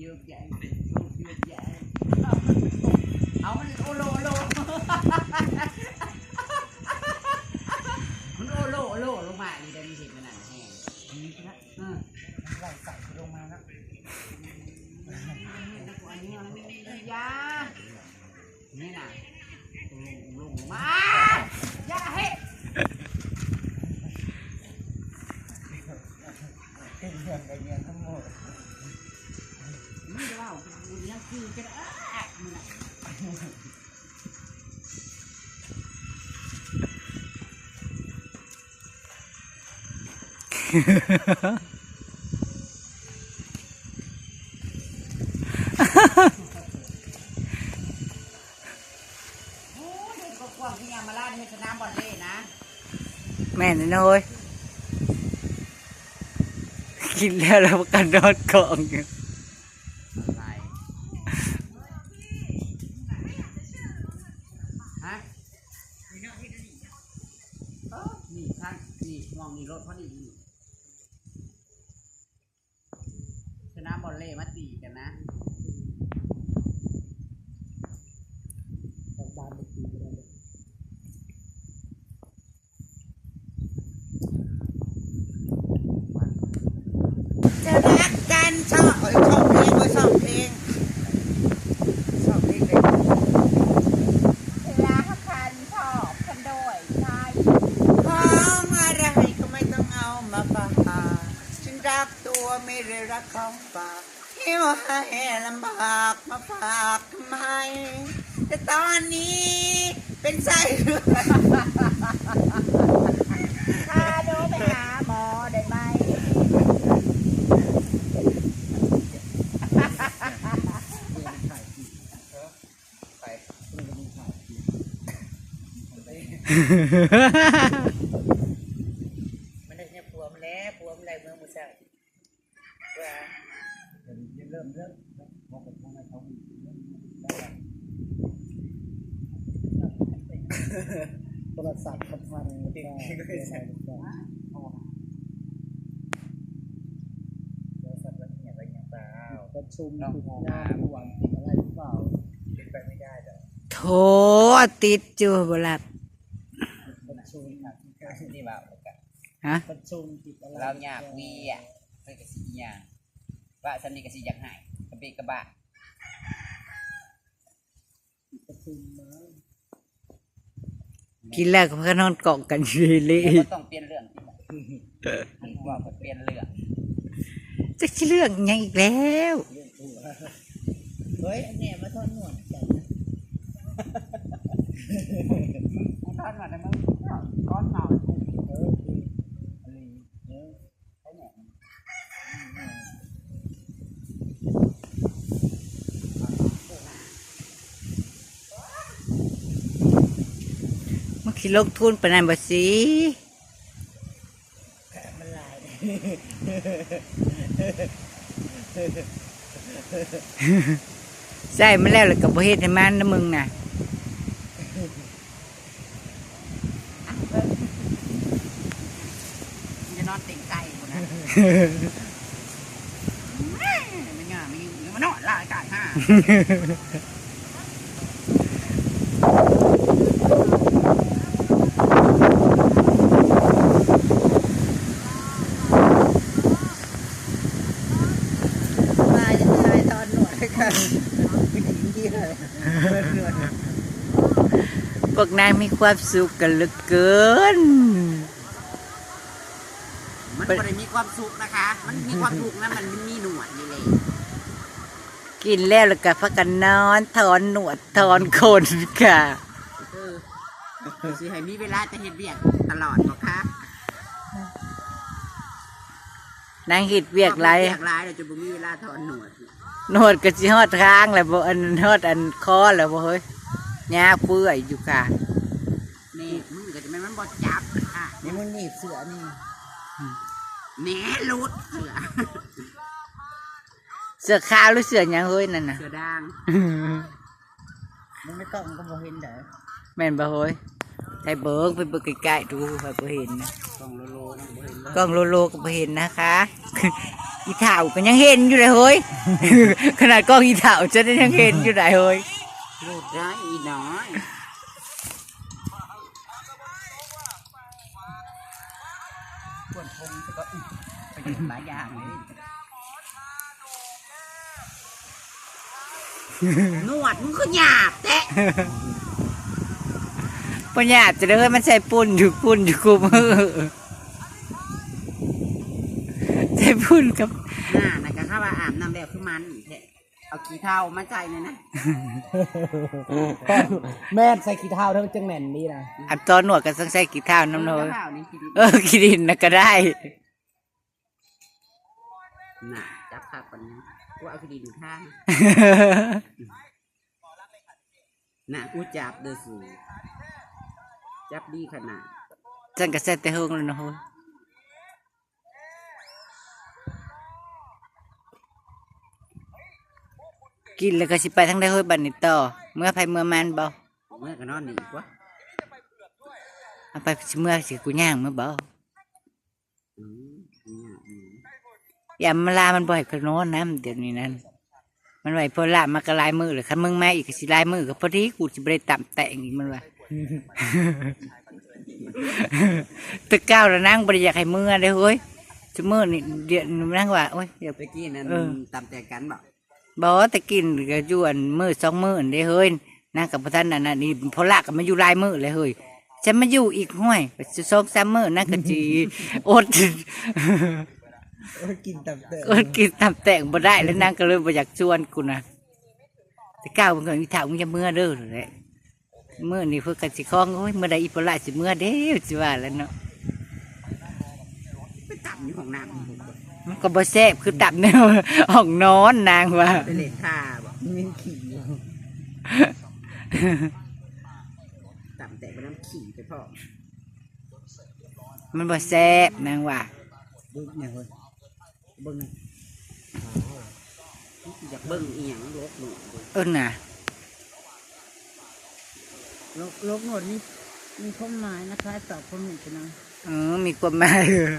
เยอะแยะลูกเยอะแยะเอามันโอโลโอโลมันโอโลโอโลลงมาอีได้มีเห็นขนาดแห้งนี่นะเออไหลใส่ลงมาแล้วอันนี้มันไม่มียานี่นะลงมาอย่าเฮ คือจะได้มันน่ะโอ้ยเด็กกว้างที่ยามาลาดให้สนามบอลเล่นะ แม่นน้อยกินแล้วเรากันนอนกองอยู่ อะไรฮะเออนี่ท่านนี่มองนี่ รถพอดีชนะบอลเล่มาตีกันนะ แต่บ้านไม่ตีกันเลย จะรักกันชอบเอ้ยชอบเพลงเอ้ยชอบเพลงชอบเพลงเลย รักกันชอบกันด้วยใช่ ของอะไรก็ไม่ต้องเอามาฝากฉันรักตัวไม่ได้รักของฝากหิวให้ ลำบากมาฝากทำไม แต่ตอนนี้เป็นไส้เลือดพาโดไปหาหมอได้ไหม ไปเรื่องมันถ่ายคลิปมันได้เนี่ยผัวมันแล้วผัวมันไรเมืองมือเศร้าว่าเริ่มเริ่มมองไปทางไหนเขา โทรศัพท์กับพันติดก็ไม่ใช่โทรศัพท์แล้วเนี่ยอะไรอย่างเปล่าประชุมติดงานหวังติดอะไรหรือเปล่าเป็นไปไม่ได้หรอกโถติดจูบหลับประชุมหนักที่นี่แบบกันฮะประชุมติดอะไรเราอยากวีอะเพื่อกสิอยางว่าสนิทกสิอยากหายกระเบกกระบะประชุมมา กินแล้วก็พานอนกองกันอยู่เลยแล้วก็ต้องเปลี่ยนเรื่องมันว่าเพิ่นเปลี่ยนเรื่องจะคิดเรื่องหยังอีกแล้วเรื่องตัวเฮ้ยอันเนี่ยมาทอดหนวดกันกูทอนมาแต่มึงก้อนเมาเออคืออะไรเออ ใช่เนี่ย มันคิดลงทุนไปนั่นบ่สิมันลายใช่มันแล้วแล้วก็บ่เฮ็ดให้มันนะมึงน่ะมึงจะนอนติ่งไก่กูนะไม่ง่ายไม่ยุ่งมันนอนล่าไก่ห้ามาจะทายตอนหนวดให้กันไม่ถึงที่เลยเลือด พวกนายมีความสุขกันเหลือเกิน มันไม่ได้มีความสุขนะคะ มันมีความสุขนะมันมีหนวดนี่เลยกินแล้วแล้วก็พักกันนอนถอนหนวดถอนขนค่ะเออสิให้มีเวลาจะเห็นเบียกตลอดบอกคะนางหิดเวียกไรเบียกไรเราจะบ่มีเวลาถอนหนวดห นวดก็สิฮอดค้างแล้วบ่อันฮอดอันคอแล้วบ่เฮ้ยยาเปื่อยอยู่ค่ะนี่มึงก็จะไม่มันบอจับค่ะนี่มันหนีบเสือนี่แหนลุดเสือเสื้อขาวหรือเสื้อหยังเฮ้ยนั่นน่ะเสือด่างมันไม่ต้องก็บ่เห็นเด้อแม่นบ่เฮ้ยไทยเบิกไปเบิกใกล้ๆดูไปบ่เห็นนะกองโลโลนะบ่เห็นเลยกล้องโลโลก็บ่เห็นนะคะ อีเถ่าก็ยังเห็นอยู่เลยเฮ้ย ขนาดกล้องอีเถ่าจะได้ยังเห็นอยู่ได้เฮ้ยรูดร้ายอีน้อยปวดพงจะก็อื้อไปเห็นหลายอย่างเลยนวดมึงก็หยาบแตะปัญญาจะเลยมันใส่ปุ่นอยู่ปุ่นอยู่กูมือใส่ปุ่ นกับหน้านะก็ข้าว่าอาบน้ำแล้วคือมันแท้เอาขี้เท้ามาใจเลยนะแม่ใส่ขี้เท้าเท่าจังแม่นนี่นะอันตอนหนวดก็ต้องใส่กี่เท้าน้ำเนยข้าวนี่ขี้ดินเออกินดินนะก็ได้น่ะจับผักปันนี้กูเอาขี้ดินข้างน่ะกูจับเด้อสูจับดีขนาดจังก็ใส่แต่เฮงแล้วเนะเฮ้ กินแล้วก็สิไปทั้งได้เฮ้ยบัดนี้ต่อเมื่อไผเมื่อมันบ่เมื่อก็นอนหนีกว่าเอาไปสิเมื่อสิกูย่างเมื่อบ่อืมเนี่ยอืมอย่ามาลามันบ่อยก็นอนนะเดี๋ยวนี้นั้นมันไหวพอละมากระลายมือเลยคันมึงมาอีกก็สิลายมือก็พอดีกูจะไปต่ำแต่งอีกมันว่าตะก้าวแล้วนั่งบริอยากให้มือเลยเฮ้ยจะมือนี่เดี๋ยวนั่งว่าโอ้ยเดี๋ยวตะกี้นั้นเออตำแต่กันบอก บอกว่าตะกินก็อยวนมือสองมือนี่เฮ้ยนั่งกับพระท่านนั่นน่ะนี่พอละก็มาอยู่ลายมือเลยเฮ้ยฉันมาอยู่อีกห้วยจะสองสามมือนั่นก็จีอดกินตับเตะอดกินตามแต่งบ่ได้แล้วนั่งก็เลยบ่อยากชวนกูนะตะก้าวมันก็อีถามมึงจะเมื่อเด้อเลยเมื่อนี่เพื่อกันสิคล้องโอ้ยเมื่อใดอีพอละสิเมื่อเด้อสิว่าแล้วเนาะไปตำอยู่ของน้ำ มันก็บ่แซ่บคือตับแนวห้องนอนนางว่าไปเล่นท่าบอกมินขี่ตำแต่ไปน้ำขี่ไปพ่อมันบ่แซ่บนางว่าเบิ้งเนี่ยเว้ยเบิ้งเนี่ยอยากเบิ้งอีหยังลกหนูเออน่ะลกลกหนวดนี่มีความหมายนะคะตอบความหมายกันนะเออมีความหมายเออ